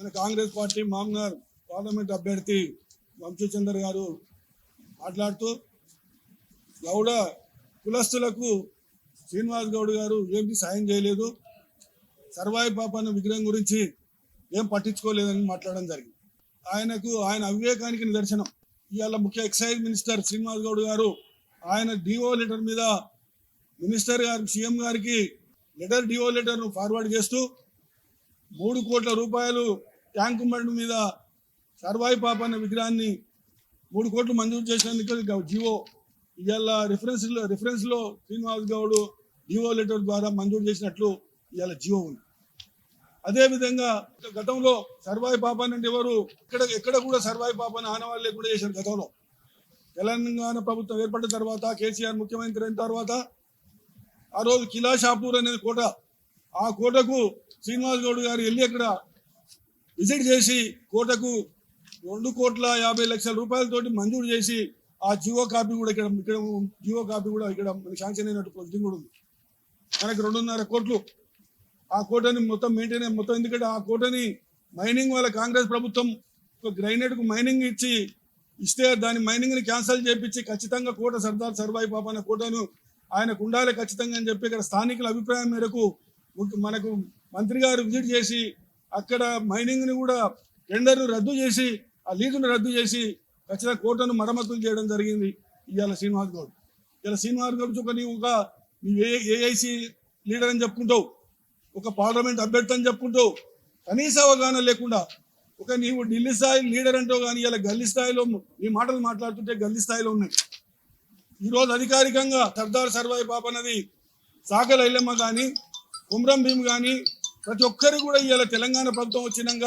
మన Congress party Mamnoor parliament అభ్యర్థి వంశీచందర్ గారు మాట్లాడుతూ గౌడ కులస్తులకు శ్రీనివాస్ గౌడ్ గారు ఏమి సాయం చేయలేదు. సర్వాయి పాప అన్న విగ్రహం గురించి ఏం పట్టించుకోలేదని మాట్లాడడం జరిగింది. ఆయనకు ఆయన అవివేకానికి నిదర్శనం. ఇవాళ ముఖ్య ఎక్సైజ్ మినిస్టర్ శ్రీనివాస్ గౌడ్ గారు ఆయన డిఓ లెటర్ మీద మినిస్టర్ గారు సీఎం గారికి లెటర్ డిఓ లెటర్ను ఫార్వర్డ్ చేస్తూ మూడు కోట్ల రూపాయలు ట్యాంకు బండ్ మీద సర్వాయి పాప అనే విగ్రహాన్ని మూడు కోట్లు మంజూరు చేసినందుకు జివో ఇవాళ రిఫరెన్స్ రిఫరెన్స్లో శ్రీనివాస్ గౌడ్ జివో లెటర్ ద్వారా మంజూరు చేసినట్లు ఇవాళ జివో ఉంది. అదేవిధంగా గతంలో సర్వాయి పాపాన్ని అంటే ఎవరు? ఎక్కడ ఎక్కడ కూడా సర్వాయి పాపాన్ని ఆనవాళ్ళు లేకుండా చేశారు గతంలో. తెలంగాణ ప్రభుత్వం ఏర్పడిన తర్వాత కేసీఆర్ ముఖ్యమంత్రి అయిన తర్వాత ఆ రోజు కిలా షాపూర్ అనేది కోట ఆ కోటకు శ్రీనివాస్ గౌడ్ గారు వెళ్ళి అక్కడ విజిట్ చేసి కోటకు రెండు కోట్ల యాభై లక్షల రూపాయలతోటి మంజూరు చేసి ఆ జియో కాపీ కూడా ఇక్కడ ఇక్కడ జియో కాపీ కూడా ఇక్కడ శాంక్షన్ అయినట్టు ప్రొసీడింగ్ కూడా ఉంది. మనకి రెండున్నర కోట్లు. ఆ కోటని మొత్తం మెయింటైన్ మొత్తం ఎందుకంటే ఆ కోటని మైనింగ్ వల్ల కాంగ్రెస్ ప్రభుత్వం గ్రైనేట్కు మైనింగ్ ఇచ్చి ఇస్తే దాని మైనింగ్ని క్యాన్సిల్ చేపించి ఖచ్చితంగా కోట సర్దార్ సర్వాయి పాప అనే కోటను ఆయనకు ఉండాలి ఖచ్చితంగా అని చెప్పి ఇక్కడ స్థానికుల అభిప్రాయం మేరకు మనకు మంత్రి గారు విజిట్ చేసి అక్కడ మైనింగ్ని కూడా టెండర్ను రద్దు చేసి ఆ లీజును రద్దు చేసి ఖచ్చితంగా కోటను మరమ్మతులు చేయడం జరిగింది ఇవాళ శ్రీనివాస్ గౌడ్. ఇలా శ్రీనివాస్ గౌడ్ ఒక నీవు ఒక నీవు ఏ ఏఐసి లీడర్ అని చెప్పుకుంటావు ఒక పార్లమెంట్ అభ్యర్థి అని చెప్పుకుంటావు కనీస అవగాహన లేకుండా ఒక నీవు ఢిల్లీ స్థాయి లీడర్ అంటావు కానీ ఇలా గల్లీ స్థాయిలో నీ మాటలు మాట్లాడుతుంటే గల్లీ స్థాయిలో ఉన్నాయి. ఈ రోజు అధికారికంగా సర్దార్ సర్వాయి పాప అన్నది సాకల ఐలమ్మ కానీ కుమ్రం భీమ్ కానీ ప్రతి ఒక్కరు కూడా ఇవాళ తెలంగాణ ప్రభుత్వం వచ్చినాక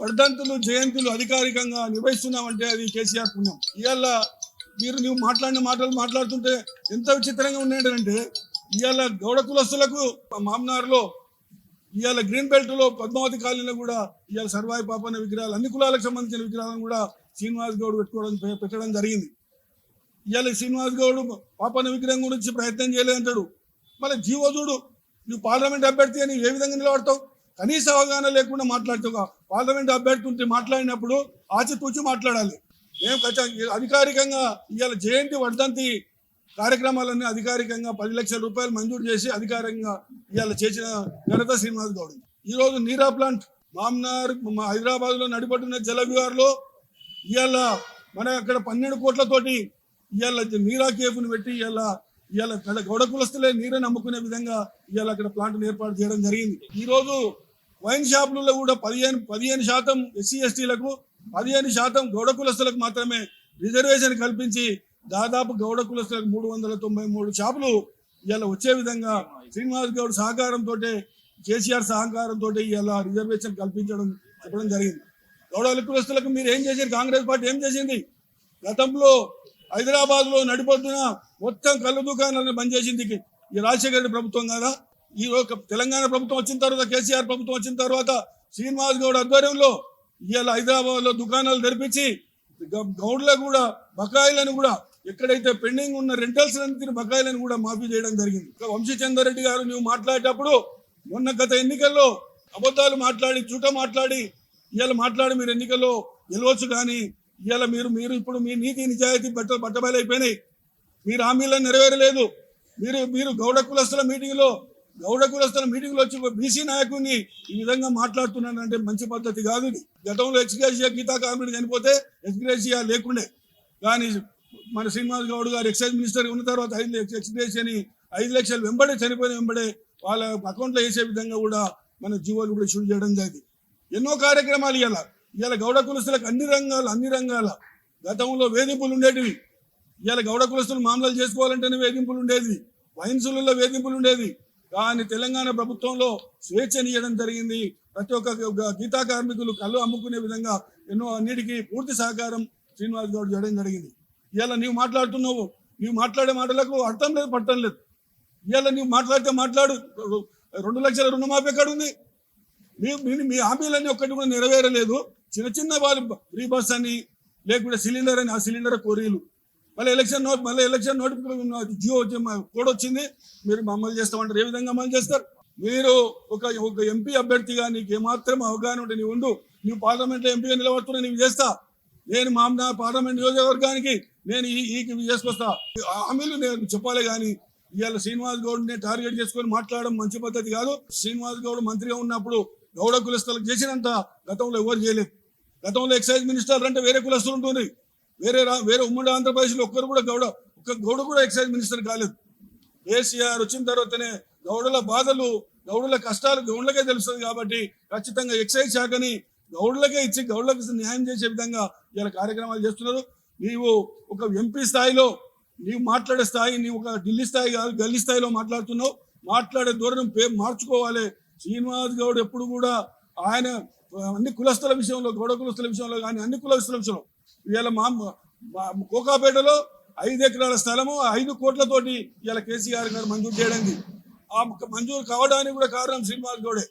వర్ధంతులు జయంతులు అధికారికంగా నిర్వహిస్తున్నామంటే అది కేసీఆర్ పుణ్యం. ఇవాళ మీరు నువ్వు మాట్లాడిన మాటలు మాట్లాడుతుంటే ఎంత విచిత్రంగా ఉన్నాయంటే ఇవాళ గౌడ కులస్తులకు మామనార్లో ఇవాళ గ్రీన్ బెల్ట్లో పద్మావతి కాలనీలో కూడా ఇవాళ సర్వాయి పాపన్న విగ్రహాలు అన్ని కులాలకు సంబంధించిన విగ్రహాలను కూడా శ్రీనివాస్ గౌడ్ పెట్టుకోవడం పెట్టడం జరిగింది. ఇవాళ శ్రీనివాస్ గౌడ్ పాపన్న విగ్రహం గురించి ప్రయత్నం చేయలేదంటాడు మళ్ళీ జీవోధుడు నువ్వు పార్లమెంట్ అభ్యర్థి అని ఏ విధంగా నిలబడతావు? కనీస అవగాహన లేకుండా మాట్లాడుతావు పార్లమెంట్ అభ్యర్థి ఉంటే మాట్లాడినప్పుడు ఆచితూచి మాట్లాడాలి. మేము ఖచ్చితంగా అధికారికంగా ఇవాళ జయంతి వర్ధంతి కార్యక్రమాలన్నీ అధికారికంగా పది లక్షల రూపాయలు మంజూరు చేసి అధికారికంగా ఇవాళ చేసిన ఘనత శ్రీనివాస్ గౌడ్. ఈ రోజు నీరా ప్లాంట్ మామ్నార్ హైదరాబాద్లో నడిపడుతున్న జల విహార్లో ఇవాళ మన అక్కడ పన్నెండు కోట్లతోటి ఇవాళ నీరా కేఫ్ను పెట్టి ఇవాళ ఇవాళ అక్కడ గౌడ కులస్తులే నీరే నమ్ముకునే విధంగా ఇవాళ అక్కడ ప్లాంట్ ఏర్పాటు చేయడం జరిగింది. ఈ రోజు వైన్ షాపులలో కూడా పదిహేను పదిహేను శాతం ఎస్సీ ఎస్టీలకు పదిహేను శాతం గౌడ కులస్తులకు మాత్రమే రిజర్వేషన్ కల్పించి దాదాపు గౌడ కులస్తులకు మూడు వందల తొంభై మూడు షాపులు ఇవాళ వచ్చే విధంగా శ్రీనివాస్ గౌడ్ సహకారంతో కేసీఆర్ సహకారంతో ఇవాళ రిజర్వేషన్ కల్పించడం చెప్పడం జరిగింది. గౌడ కులస్తులకు మీరు ఏం చేశారు కాంగ్రెస్ పార్టీ ఏం చేసింది? గతంలో హైదరాబాద్లో నడిపొద్దున మొత్తం కళ్ళు దుకాణాలను బంద్ చేసింది ఈ రాజశేఖర రెడ్డి ప్రభుత్వం కదా. ఈ తెలంగాణ ప్రభుత్వం వచ్చిన తర్వాత కేసీఆర్ ప్రభుత్వం వచ్చిన తర్వాత శ్రీనివాస్ గౌడ్ ఆధ్వర్యంలో ఇవాళ హైదరాబాద్లో దుకాణాలు తెరిపించి గ- గౌడ్లకు కూడా బకాయిలను కూడా ఎక్కడైతే పెండింగ్ ఉన్న రెంటల్స్ బకాయిలను కూడా మాఫీ చేయడం జరిగింది. ఇక వంశీచందర్ రెడ్డి గారు నువ్వు మాట్లాడేటప్పుడు మొన్న గత ఎన్నికల్లో అబద్ధాలు మాట్లాడి చూట మాట్లాడి ఇవాళ మాట్లాడి మీరు ఎన్నికల్లో గెలవచ్చు కానీ ఇవాళ మీరు మీరు ఇప్పుడు మీ నీతి నిజాయితీ బట్ట బట్టబయలైపోయినాయి. మీరు హామీలను నెరవేరలేదు. మీరు మీరు గౌడ కులస్తుల మీటింగ్లో గౌడ కులస్తుల మీటింగ్లో వచ్చి బీసీ నాయకుడిని ఈ విధంగా మాట్లాడుతున్నానంటే మంచి పద్ధతి కాదు ఇది. గతంలో ఎక్స్గ్రేషియా గీతా కార్మికుడు చనిపోతే ఎక్స్గ్రేషియా లేకుండే. కానీ మన శ్రీనివాస్ గౌడ్ గారు ఎక్సైజ్ మినిస్టర్ ఉన్న తర్వాత ఐదు ఎక్స్గ్రేషియాని ఐదు లక్షలు వెంబడే చనిపోయిన వెంబడే వాళ్ళ అకౌంట్లో వేసే విధంగా కూడా మన జీవోలు కూడా షూట్ చేయడం జరిగింది. ఎన్నో కార్యక్రమాలు ఇవాళ ఇవాళ గౌడ కులస్తులకు అన్ని రంగాలు అన్ని రంగాల గతంలో వేధింపులు ఉండేటివి. ఇవాళ గౌడ కులస్తులు మామూలు చేసుకోవాలంటేనే వేధింపులు ఉండేది. వైన్సులలో వేధింపులు ఉండేది. కానీ తెలంగాణ ప్రభుత్వంలో స్వేచ్ఛనియడం జరిగింది. ప్రతి ఒక్క గీతా కార్మికులు కళ్ళు అమ్ముకునే విధంగా ఎన్నో అన్నిటికీ పూర్తి సహకారం శ్రీనివాస్ గౌడ్ చేయడం జరిగింది. ఇవాళ నీవు మాట్లాడుతున్నావు. నీవు మాట్లాడే మాటలకు అర్థం లేదు పట్టం లేదు. ఇవాళ నీవు మాట్లాడితే మాట్లాడు. రెండు లక్షల రుణమాఫీ ఎక్కడ ఉంది మీ- మీ హామీలన్నీ ఒక్కటి కూడా నెరవేరలేదు. చిన్న చిన్న వాళ్ళు ఫ్రీ బస్ అని లేకుంటే సిలిండర్ అని ఆ సిలిండర్ కోరీలు. మళ్ళీ ఎలక్షన్ నోట్ మళ్ళీ ఎలక్షన్ నోటిఫికేషన్ జియో కోడ్ వచ్చింది. మీరు అమలు చేస్తామంటారు. ఏ విధంగా అమలు చేస్తారు? మీరు ఒక ఒక ఎంపీ అభ్యర్థిగా నీకు ఏమాత్రం అవగాహన ఉంటే నీవు ఉండు. నువ్వు పార్లమెంట్లో ఎంపీగా నిలబడుతున్నా నీవు చేస్తా. నేను మా నా పార్లమెంట్ నియోజకవర్గానికి నేను ఈ చేసుకొస్తా. హామీలు నేను చెప్పాలి కానీ ఇవాళ శ్రీనివాస్ గౌడ్ని టార్గెట్ చేసుకొని మాట్లాడడం మంచి పద్ధతి కాదు. శ్రీనివాస్ గౌడ్ మంత్రిగా ఉన్నప్పుడు గౌడ కులస్థలకు చేసినంత గతంలో ఎవరు చేయలేదు. గతంలో ఎక్సైజ్ మినిస్టర్ అంటే వేరే కులస్తులు ఉంటుంది వేరే వేరే ఉమ్మడి ఆంధ్రప్రదేశ్లో ఒక్కరు కూడా గౌడ ఒక్క గౌడ కూడా ఎక్సైజ్ మినిస్టర్ కాలేదు. కేసీఆర్ వచ్చిన తర్వాతనే గౌడుల బాధలు గౌడుల కష్టాలు గౌడులకే తెలుస్తుంది కాబట్టి ఖచ్చితంగా ఎక్సైజ్ శాఖని గౌడులకే ఇచ్చి గౌడులకు న్యాయం చేసే విధంగా ఇలా కార్యక్రమాలు చేస్తున్నారు. నీవు ఒక ఎంపీ స్థాయిలో నీవు మాట్లాడే స్థాయి నీవు ఒక ఢిల్లీ స్థాయి కాదు గల్లీ స్థాయిలో మాట్లాడుతున్నావు. మాట్లాడే ధోరణి మార్చుకోవాలి. శ్రీనివాస్ గౌడ్ ఎప్పుడు కూడా ఆయన అన్ని కులస్తుల విషయంలో గోడ కులస్తుల విషయంలో కానీ అన్ని కులస్తుల విషయంలో. ఇవాళ మా కోకాపేటలో ఐదు ఎకరాల స్థలము ఐదు కోట్లతోటి ఇవాళ కేసీఆర్ గారు మంజూరు చేయడానికి ఆ మంజూరు కావడానికి కూడా కారణం శ్రీనివాస్ గౌడే.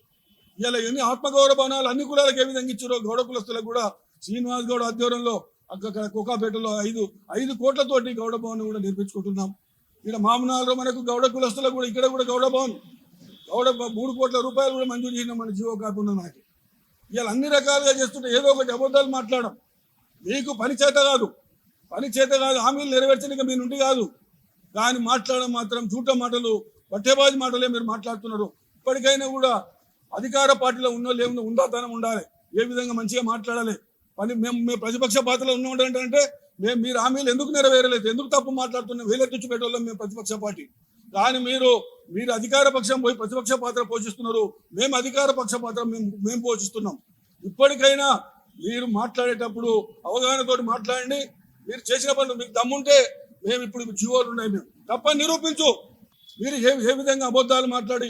ఇలా ఎన్ని ఆత్మగౌరవ భవనాలు అన్ని కులాలకు ఏ విధంగా ఇచ్చారో గౌడ కులస్తులకు కూడా శ్రీనివాస్ గౌడ్ ఆధ్వర్యంలో అక్కడ కోకాపేటలో ఐదు ఐదు కోట్లతోటి గౌడ భవన్ కూడా నిర్మించుకుంటున్నాం. ఇక్కడ మామనాల్లో మనకు గౌడ కులస్తులకు కూడా ఇక్కడ కూడా గౌడ భవన్ గౌడ మూడు కోట్ల రూపాయలు కూడా మంజూరు చేసిన మన జీవో కాకుండా నాకు మనకి. ఇలా అన్ని రకాలుగా చేస్తుంటే ఏదో ఒకటి అబద్ధాలు మాట్లాడడం. మీకు పని చేత కాదు. పని చేత కాదు హామీలు నెరవేర్చడానికి మీ నుండి కాదు. కానీ మాట్లాడడం మాత్రం చూట మాటలు పట్టేబాజీ మాటలే మీరు మాట్లాడుతున్నారు. ఇప్పటికైనా కూడా అధికార పార్టీలో ఉన్న లేకుండా ఉండాతనం ఉండాలి. ఏ విధంగా మంచిగా మాట్లాడాలి. పని మేము మేము ప్రతిపక్ష పార్టీలో ఉన్న అంటే మేము మీరు హామీలు ఎందుకు నెరవేరలేదు? ఎందుకు తప్పు మాట్లాడుతున్నాం? వేలెత్తుచ్చు పెట్టేవాళ్ళం మేము ప్రతిపక్ష పార్టీ. కానీ మీరు మీరు అధికార పక్షం పోయి ప్రతిపక్ష పాత్ర పోషిస్తున్నారు. మేము అధికార పక్ష పాత్ర మేము మేము పోషిస్తున్నాం. ఇప్పటికైనా మీరు మాట్లాడేటప్పుడు అవగాహనతో మాట్లాడండి. మీరు చేసిన పనులు మీకు దమ్ముంటే మేము ఇప్పుడు జీవోలు ఉన్నాయి మేము. తప్పని నిరూపించు. మీరు ఏ ఏ విధంగా అబద్ధాలు మాట్లాడి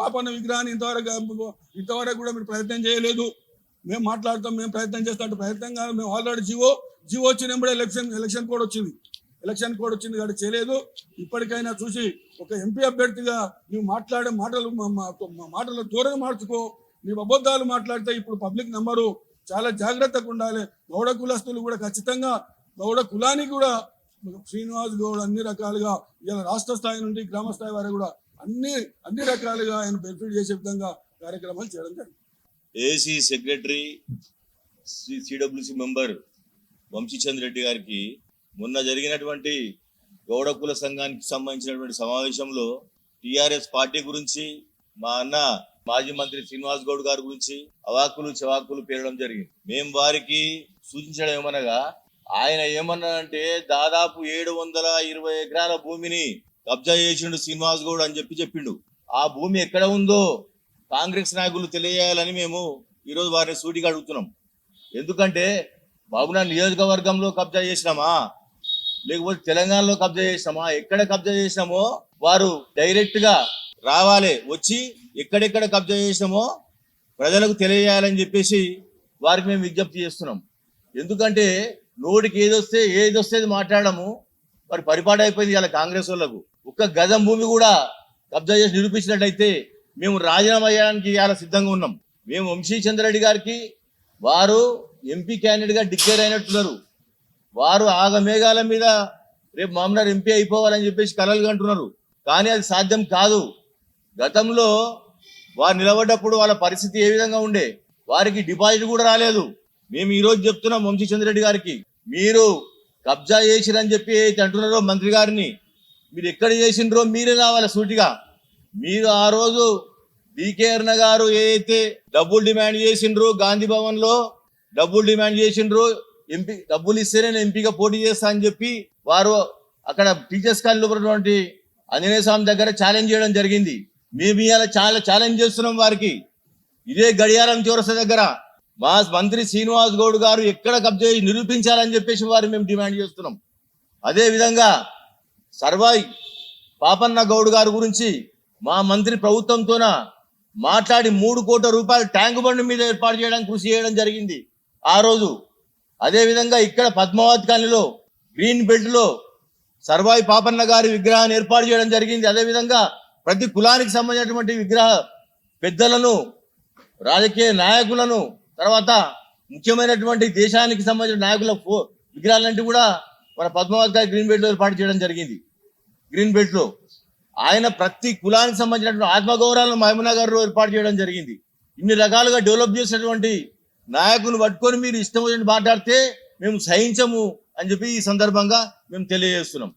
పాపన్న విగ్రహాన్ని ఇంతవరకు ఇంతవరకు కూడా మీరు ప్రయత్నం చేయలేదు. మేము మాట్లాడతాం మేము ప్రయత్నం చేస్తాం ప్రయత్నం కాదు. మేము ఆల్రెడీ జీవో జీవో వచ్చినప్పుడే ఎలక్షన్ ఎలక్షన్ కూడా వచ్చింది. ఎలక్షన్ కోడ్ వచ్చింది కాబట్టి చేయలేదు. ఇప్పటికైనా చూసి ఒక ఎంపీ అభ్యర్థిగా నువ్వు మాట్లాడే మాటలు మాటలు దూరంగా మార్చుకో. నీవు అబద్ధాలు మాట్లాడితే ఇప్పుడు పబ్లిక్ నెంబరు చాలా జాగ్రత్తగా ఉండాలి. గౌడ కులస్తులు కూడా ఖచ్చితంగా గౌడ కులానికి కూడా శ్రీనివాస్ గౌడ్ అన్ని రకాలుగా ఇలా రాష్ట్ర స్థాయి నుండి గ్రామ స్థాయి వరకు కూడా అన్ని అన్ని రకాలుగా ఆయన బెనిఫిట్ చేసే విధంగా కార్యక్రమాలు చేయడం జరిగింది. AC secretary CWC member Vamshichandra Reddy గారికి మొన్న జరిగినటువంటి గౌడ కుల సంఘానికి సంబంధించినటువంటి సమావేశంలో టిఆర్ఎస్ పార్టీ గురించి మా అన్న మాజీ మంత్రి శ్రీనివాస్ గౌడ్ గారి గురించి అవాకులు చవాకులు పేరడం జరిగింది. మేము వారికి సూచించడం ఏమనగా ఆయన ఏమన్నాడంటే దాదాపు ఏడు వందల ఇరవై ఎకరాల భూమిని కబ్జా చేసిండు శ్రీనివాస్ గౌడ్ అని చెప్పి చెప్పిండు. ఆ భూమి ఎక్కడ ఉందో కాంగ్రెస్ నాయకులు తెలియజేయాలని మేము ఈరోజు వారిని సూటిగా అడుగుతున్నాం. ఎందుకంటే బాబునా నియోజకవర్గంలో కబ్జా చేసినామా? లేకపోతే తెలంగాణలో కబ్జా చేసినామా? ఎక్కడ కబ్జా చేసినామో వారు డైరెక్ట్గా రావాలి. వచ్చి ఎక్కడెక్కడ కబ్జా చేసినామో ప్రజలకు తెలియజేయాలని చెప్పేసి వారికి మేము విజ్ఞప్తి చేస్తున్నాం. ఎందుకంటే నోటికి ఏదొస్తే ఏదొస్తే అది మాట్లాడము. మరి పరిపాటు అయిపోయింది ఇలా కాంగ్రెస్ వాళ్ళకు. ఒక్క గజం భూమి కూడా కబ్జా చేసి నిరూపించినట్టయితే మేము రాజీనామా చేయడానికి ఇవాళ సిద్ధంగా ఉన్నాం. మేము వంశీ చంద్రరెడ్డి గారికి వారు ఎంపీ క్యాండిడేట్గా డిక్లేర్ అయినట్టున్నారు. వారు ఆగమేఘాల మీద రేపు మామూలు ఎంపీ అయిపోవాలని చెప్పేసి కలలు కంటున్నారు కానీ అది సాధ్యం కాదు. గతంలో వారు నిలబడ్డప్పుడు వాళ్ళ పరిస్థితి ఏ విధంగా ఉండే? వారికి డిపాజిట్ కూడా రాలేదు. మేము ఈ రోజు చెప్తున్నాం వంశీ చంద్రెడ్డి గారికి. మీరు కబ్జా చేసిరని చెప్పి ఏదైతే అంటున్నారో మంత్రి గారిని మీరు ఎక్కడ చేసిండ్రో మీరే రావాలి సూటిగా. మీరు ఆ రోజు డికేఆర్న అరుణ గారు ఏదైతే డబ్బులు డిమాండ్ చేసిండ్రు గాంధీ భవన్లో డబ్బులు డిమాండ్ చేసిండ్రు ఎంపీ డబ్బులు ఇస్తేనే నేను ఎంపీగా పోటీ చేస్తా అని చెప్పి వారు అక్కడ టీచర్స్ కాలేజీలో ఉన్నటువంటి ఆంజనేయ స్వామి దగ్గర ఛాలెంజ్ చేయడం జరిగింది. మేము ఇలా చాలా ఛాలెంజ్ చేస్తున్నాం వారికి. ఇదే గడియారం చౌరస్తా దగ్గర మా మంత్రి శ్రీనివాస్ గౌడ్ గారు ఎక్కడ కబ్జా నిరూపించాలని చెప్పేసి వారు మేము డిమాండ్ చేస్తున్నాం. అదే విధంగా సర్వాయి పాపన్న గౌడ్ గారి గురించి మా మంత్రి ప్రభుత్వంతోన మాట్లాడి మూడు కోట్ల రూపాయలు ట్యాంక్ బండ్ మీద ఏర్పాటు చేయడానికి కృషి చేయడం జరిగింది. ఆ రోజు అదేవిధంగా ఇక్కడ పద్మావతి కాలనీలో గ్రీన్ బెల్ట్లో సర్వాయి పాపన్న గారి విగ్రహాన్ని ఏర్పాటు చేయడం జరిగింది. అదే విధంగా ప్రతి కులానికి సంబంధించినటువంటి విగ్రహ పెద్దలను రాజకీయ నాయకులను తర్వాత ముఖ్యమైనటువంటి దేశానికి సంబంధించిన నాయకుల విగ్రహాలంటే కూడా మన పద్మావతి గారి గ్రీన్ బెల్ట్లో ఏర్పాటు చేయడం జరిగింది. గ్రీన్ బెల్ట్లో ఆయన ప్రతి కులానికి సంబంధించినటువంటి ఆత్మగౌరవాలను మహబూబ్నగర్లో ఏర్పాటు చేయడం జరిగింది. ఇన్ని రకాలుగా డెవలప్ చేసినటువంటి నాయకులు పట్టుకొని మీరు ఇష్టం వచ్చినట్టు మాట్లాడితే మేము సహించము అని చెప్పి ఈ సందర్భంగా మేము తెలియజేస్తున్నాం.